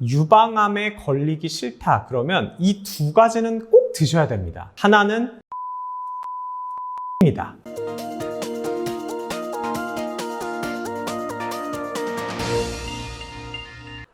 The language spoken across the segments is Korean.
유방암에 걸리기 싫다. 그러면 이 두 가지는 꼭 드셔야 됩니다. 하나는 입니다.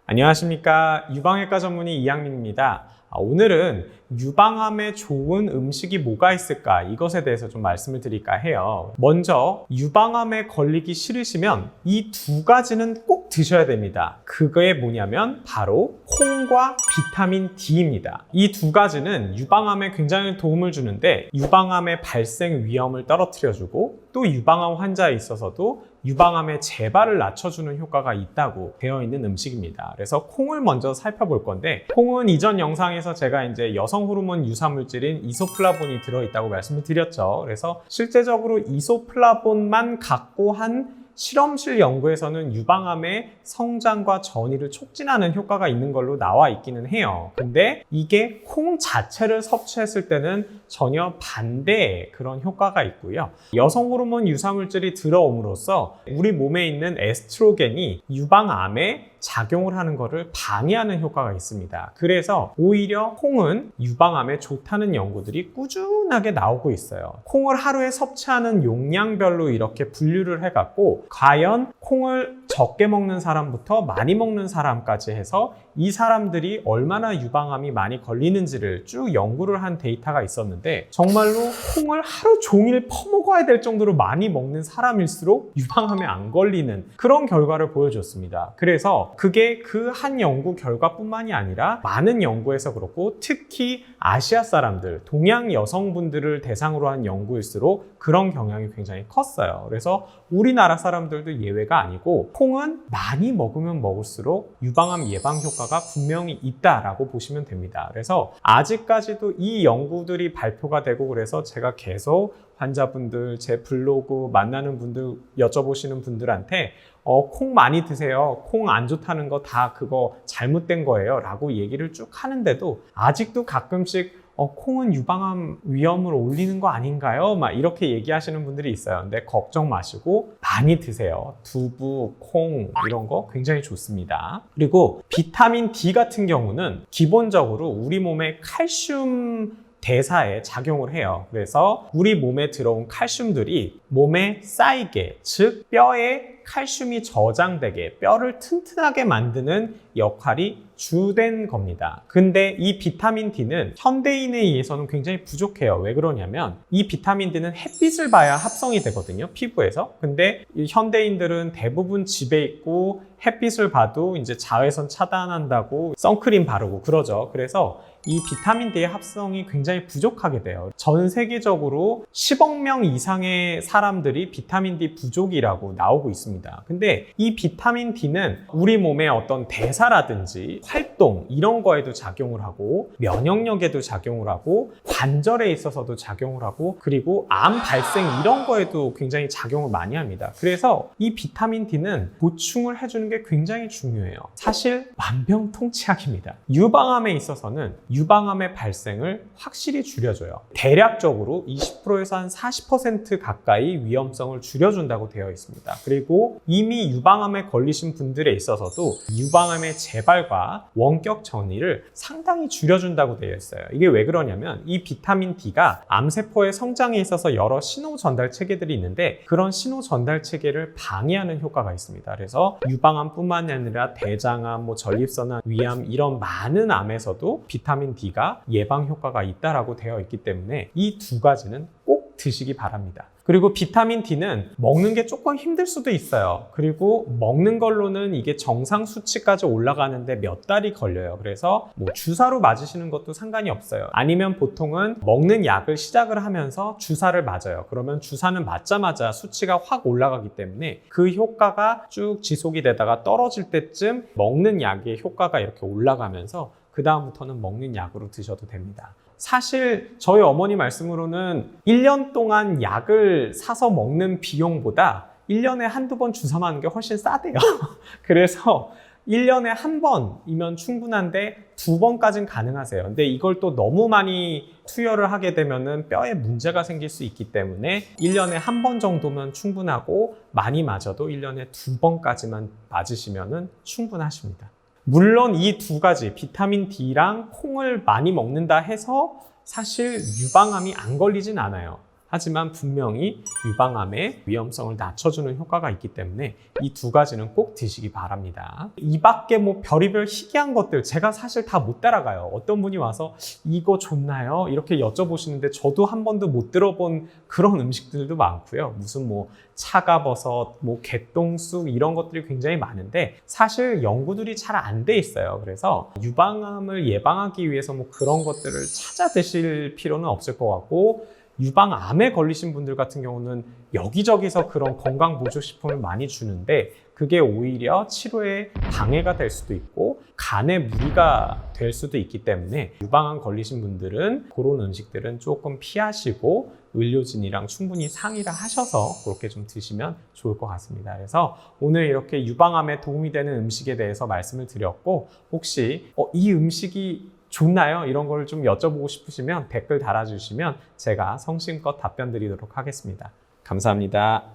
안녕하십니까. 유방외과 전문의 이양민입니다. 아, 오늘은 유방암에 좋은 음식이 뭐가 있을까 이것에 대해서 좀 말씀을 드릴까 해요. 먼저 유방암에 걸리기 싫으시면 이 두 가지는 꼭 드셔야 됩니다. 그게 뭐냐면 바로 콩과 비타민 D입니다. 이 두 가지는 유방암에 굉장히 도움을 주는데 유방암의 발생 위험을 떨어뜨려주고 또 유방암 환자에 있어서도 유방암의 재발을 낮춰주는 효과가 있다고 되어 있는 음식입니다. 그래서 콩을 먼저 살펴볼 건데 콩은 이전 영상에서 제가 이제 여성 호르몬 유사 물질인 이소플라본이 들어있다고 말씀을 드렸죠. 그래서 실제적으로 이소플라본만 갖고 한 실험실 연구에서는 유방암의 성장과 전이를 촉진하는 효과가 있는 걸로 나와 있기는 해요. 근데 이게 콩 자체를 섭취했을 때는 전혀 반대의 그런 효과가 있고요. 여성 호르몬 유사물질이 들어옴으로써 우리 몸에 있는 에스트로겐이 유방암에 작용을 하는 것을 방해하는 효과가 있습니다. 그래서 오히려 콩은 유방암에 좋다는 연구들이 꾸준하게 나오고 있어요. 콩을 하루에 섭취하는 용량별로 이렇게 분류를 해갖고 과연 콩을 적게 먹는 사람부터 많이 먹는 사람까지 해서 이 사람들이 얼마나 유방암이 많이 걸리는지를 쭉 연구를 한 데이터가 있었는데 정말로 콩을 하루 종일 퍼먹어야 될 정도로 많이 먹는 사람일수록 유방암에 안 걸리는 그런 결과를 보여줬습니다. 그래서 그게 그 한 연구 결과뿐만이 아니라 많은 연구에서 그렇고 특히 아시아 사람들, 동양 여성분들을 대상으로 한 연구일수록 그런 경향이 굉장히 컸어요. 그래서 우리나라 사람들도 예외가 아니고 콩은 많이 먹으면 먹을수록 유방암 예방 효과가 분명히 있다라고 보시면 됩니다. 그래서 아직까지도 이 연구들이 발표가 되고 그래서 제가 계속 환자분들, 제 블로그 만나는 분들, 여쭤보시는 분들한테 어, 콩 많이 드세요. 콩 안 좋다는 거 다 그거 잘못된 거예요. 라고 얘기를 쭉 하는데도 아직도 가끔씩 어, 콩은 유방암 위험을 올리는 거 아닌가요? 막 이렇게 얘기하시는 분들이 있어요. 근데 걱정 마시고 많이 드세요. 두부, 콩 이런 거 굉장히 좋습니다. 그리고 비타민 D 같은 경우는 기본적으로 우리 몸에 칼슘 대사에 작용을 해요. 그래서 우리 몸에 들어온 칼슘들이 몸에 쌓이게, 즉 뼈에 칼슘이 저장되게 뼈를 튼튼하게 만드는 역할이 주된 겁니다. 근데 이 비타민 D는 현대인에 의해서는 굉장히 부족해요. 왜 그러냐면 이 비타민 D는 햇빛을 봐야 합성이 되거든요. 피부에서. 근데 이 현대인들은 대부분 집에 있고 햇빛을 봐도 이제 자외선 차단한다고 선크림 바르고 그러죠. 그래서 이 비타민 D의 합성이 굉장히 부족하게 돼요. 전 세계적으로 10억 명 이상의 사람들이 비타민 D 부족이라고 나오고 있습니다. 근데 이 비타민 D는 우리 몸의 어떤 대사라든지 활동 이런 거에도 작용을 하고 면역력에도 작용을 하고 관절에 있어서도 작용을 하고 그리고 암 발생 이런 거에도 굉장히 작용을 많이 합니다. 그래서 이 비타민 D는 보충을 해주는 게 굉장히 중요해요. 사실 만병통치약입니다. 유방암에 있어서는 유방암의 발생을 확실히 줄여줘요. 대략적으로 20%에서 한 40% 가까이 위험성을 줄여준다고 되어 있습니다. 그리고 이미 유방암에 걸리신 분들에 있어서도 유방암의 재발과 원격 전이를 상당히 줄여준다고 되어 있어요. 이게 왜 그러냐면 이 비타민 D가 암세포의 성장에 있어서 여러 신호 전달 체계들이 있는데 그런 신호 전달 체계를 방해하는 효과가 있습니다. 그래서 유방암뿐만 아니라 대장암, 뭐 전립선암, 위암 이런 많은 암에서도 비타민 D가 예방 효과가 있다라고 되어 있기 때문에 이 두 가지는 꼭 드시기 바랍니다. 그리고 비타민 D는 먹는 게 조금 힘들 수도 있어요. 그리고 먹는 걸로는 이게 정상 수치까지 올라가는데 몇 달이 걸려요. 그래서 뭐 주사로 맞으시는 것도 상관이 없어요. 아니면 보통은 먹는 약을 시작을 하면서 주사를 맞아요. 그러면 주사는 맞자마자 수치가 확 올라가기 때문에 그 효과가 쭉 지속이 되다가 떨어질 때쯤 먹는 약의 효과가 이렇게 올라가면서 그 다음부터는 먹는 약으로 드셔도 됩니다. 사실 저희 어머니 말씀으로는 1년 동안 약을 사서 먹는 비용보다 1년에 한두 번 주사 맞는 게 훨씬 싸대요. 그래서 1년에 한 번이면 충분한데 두 번까지는 가능하세요. 근데 이걸 또 너무 많이 투여를 하게 되면은 뼈에 문제가 생길 수 있기 때문에 1년에 한 번 정도면 충분하고 많이 맞아도 1년에 두 번까지만 맞으시면은 충분하십니다. 물론 이 두 가지 비타민 D랑 콩을 많이 먹는다 해서 사실 유방암이 안 걸리진 않아요. 하지만 분명히 유방암의 위험성을 낮춰주는 효과가 있기 때문에 이 두 가지는 꼭 드시기 바랍니다. 이 밖에 뭐 별의별 희귀한 것들 제가 사실 다 못 따라가요. 어떤 분이 와서 이거 좋나요? 이렇게 여쭤보시는데 저도 한 번도 못 들어본 그런 음식들도 많고요. 무슨 뭐 차가버섯, 뭐 개똥쑥 이런 것들이 굉장히 많은데 사실 연구들이 잘 안 돼 있어요. 그래서 유방암을 예방하기 위해서 뭐 그런 것들을 찾아 드실 필요는 없을 것 같고 유방암에 걸리신 분들 같은 경우는 여기저기서 그런 건강 보조식품을 많이 주는데 그게 오히려 치료에 방해가 될 수도 있고 간에 무리가 될 수도 있기 때문에 유방암 걸리신 분들은 그런 음식들은 조금 피하시고 의료진이랑 충분히 상의를 하셔서 그렇게 좀 드시면 좋을 것 같습니다. 그래서 오늘 이렇게 유방암에 도움이 되는 음식에 대해서 말씀을 드렸고 혹시 어, 이 음식이 좋나요? 이런 걸 좀 여쭤보고 싶으시면 댓글 달아주시면 제가 성심껏 답변 드리도록 하겠습니다. 감사합니다.